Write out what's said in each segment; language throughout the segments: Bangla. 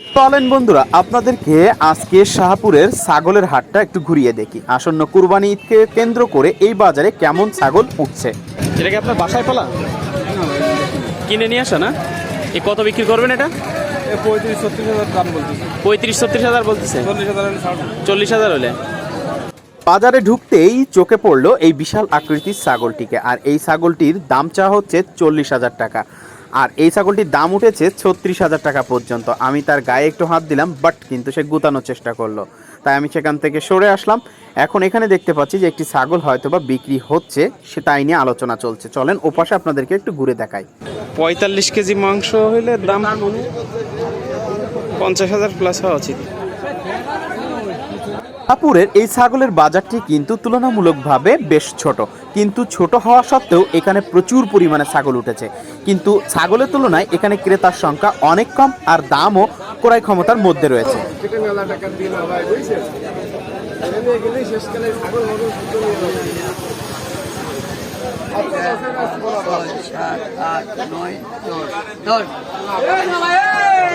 চলেন বন্ধুরা আপনাদেরকে আজকে শাহপুরের ছাগলের হাটটা একটু ঘুরিয়ে দেখি। আসন্ন কুরবানি ঈদকে কেন্দ্র করে এই বাজারে কেমন ছাগল উঠছে? এটা কি আপনার বাসায় পালা? কিনে নিয়ে আসা না? এ কত বিক্রি করবেন এটা? পঁয়ত্রিশ ছত্রিশ হাজার দাম বলতেছে। পঁয়ত্রিশ ছত্রিশ হাজার বলতেছে? চল্লিশ হাজার হলে চল্লিশ হাজার হলে? বাজারে ঢুকতেই চোখে পড়ল এই বিশাল আকৃতির ছাগলটিকে আর এই ছাগলটির দাম চাওয়া হচ্ছে চল্লিশ হাজার টাকা। আর এই ছাগলটির দাম উঠেছে ছত্রিশ হাজার টাকা পর্যন্ত। আমি তার গায়ে একটু হাত দিলাম বাট কিন্তু সে গুতানোর চেষ্টা করল। তাই আমি সেখান থেকে সরে আসলাম। এখন এখানে দেখতে পাচ্ছি যে একটি ছাগল হয়তো বা বিক্রি হচ্ছে সে তাই নিয়ে আলোচনা চলছে। চলেন ওপাশে আপনাদেরকে একটু ঘুরে দেখাই। পঁয়তাল্লিশ কেজি মাংস হইলে দাম পঞ্চাশ হাজার প্লাস হওয়া উচিত। শাহপুরের এই ছাগলের বাজারটি কিন্তু তুলনামূলকভাবে বেশ ছোট। কিন্তু ছোট হওয়া সত্ত্বেও এখানে প্রচুর পরিমাণে ছাগল উঠেছে। কিন্তু ছাগলের তুলনায় এখানে ক্রেতার সংখ্যা অনেক কম আর দামও ক্রয় ক্ষমতার মধ্যে রয়েছে। আট, নয় দশ দশ।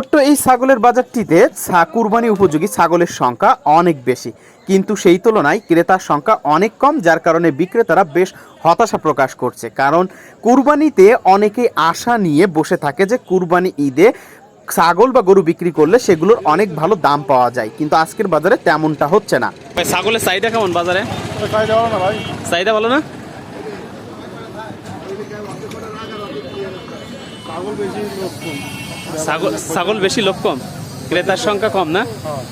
ছোট্ট এই ছাগলের বাজারটিতে ছা- কুরবানি উপযোগী ছাগলের সংখ্যা অনেক বেশি। কিন্তু সেই তুলনায় ক্রেতার সংখ্যা অনেক কম যার কারণে বিক্রেতারা বেশ হতাশা প্রকাশ করছে। কারণ কুরবানিতে অনেকে আশা নিয়ে বসে থাকে যে কুরবানি ঈদে ছাগল বা গরু বিক্রি করলে সেগুলোর অনেক ভালো দাম পাওয়া যায়। কিন্তু আজকের বাজারে তেমনটা হচ্ছে না। ছাগলের চাহিদা কেমন বাজারে? চাহিদা ভালো না? ছাগল বেশি ছাগল বেশি লোক কম ক্রেতার সংখ্যা কম না? হ্যাঁ।